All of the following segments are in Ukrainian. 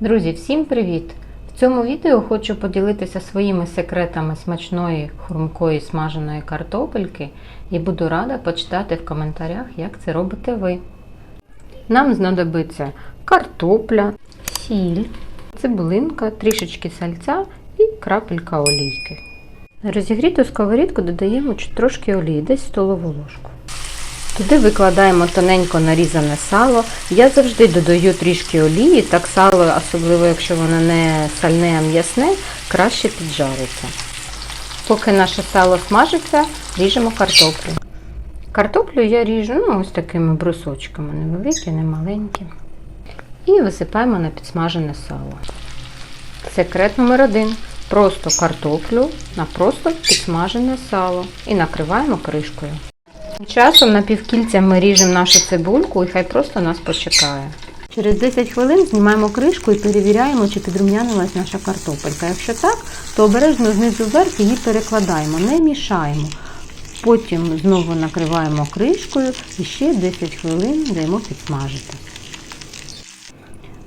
Друзі, всім привіт! В цьому відео хочу поділитися своїми секретами смачної хрумкої смаженої картопельки і буду рада почитати в коментарях, як це робите ви. Нам знадобиться картопля, сіль, цибулинка, трішечки сальця і крапелька олійки. Розігріту сковорідку додаємо трошки олії, десь столову ложку. Туди викладаємо тоненько нарізане сало. Я завжди додаю трішки олії, так сало, особливо якщо воно не сальне, а м'ясне, краще піджариться. Поки наше сало смажиться, ріжемо картоплю. Картоплю я ріжу ну, ось такими брусочками, невеликі, не маленькі. І висипаємо на підсмажене сало. Секрет номер один. Просто картоплю на просто підсмажене сало і накриваємо кришкою. Часом напівкільцями ріжемо нашу цибульку і хай просто нас почекає. Через 10 хвилин знімаємо кришку і перевіряємо, чи підрум'янилась наша картопелька. Якщо так, то обережно знизу вверх її перекладаємо, не мішаємо. Потім знову накриваємо кришкою і ще 10 хвилин даємо підсмажити.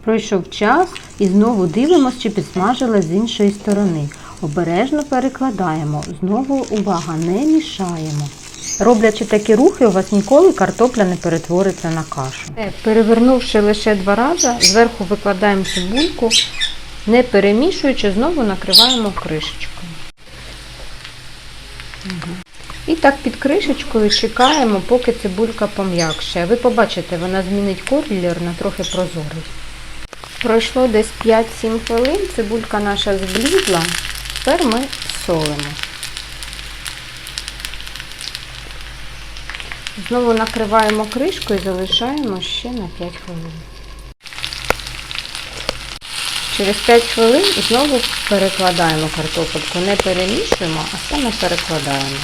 Пройшов час і знову дивимося, чи підсмажилась з іншої сторони. Обережно перекладаємо. Знову увага, не мішаємо. Роблячи такі рухи, у вас ніколи картопля не перетвориться на кашу. Е, Перевернувши лише два рази, зверху викладаємо цибульку, не перемішуючи, знову накриваємо кришечкою. І так під кришечкою чекаємо, поки цибулька пом'якше. Ви побачите, вона змінить колір на трохи прозорий. Пройшло десь 5-7 хвилин, цибулька наша зблідла, тепер ми солимо. Знову накриваємо кришку і залишаємо ще на 5 хвилин. Через 5 хвилин знову перекладаємо картопельку. Не перемішуємо, а саме перекладаємо.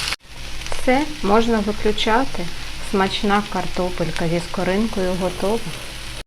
Все, можна виключати. Смачна картопелька зі скоринкою готова.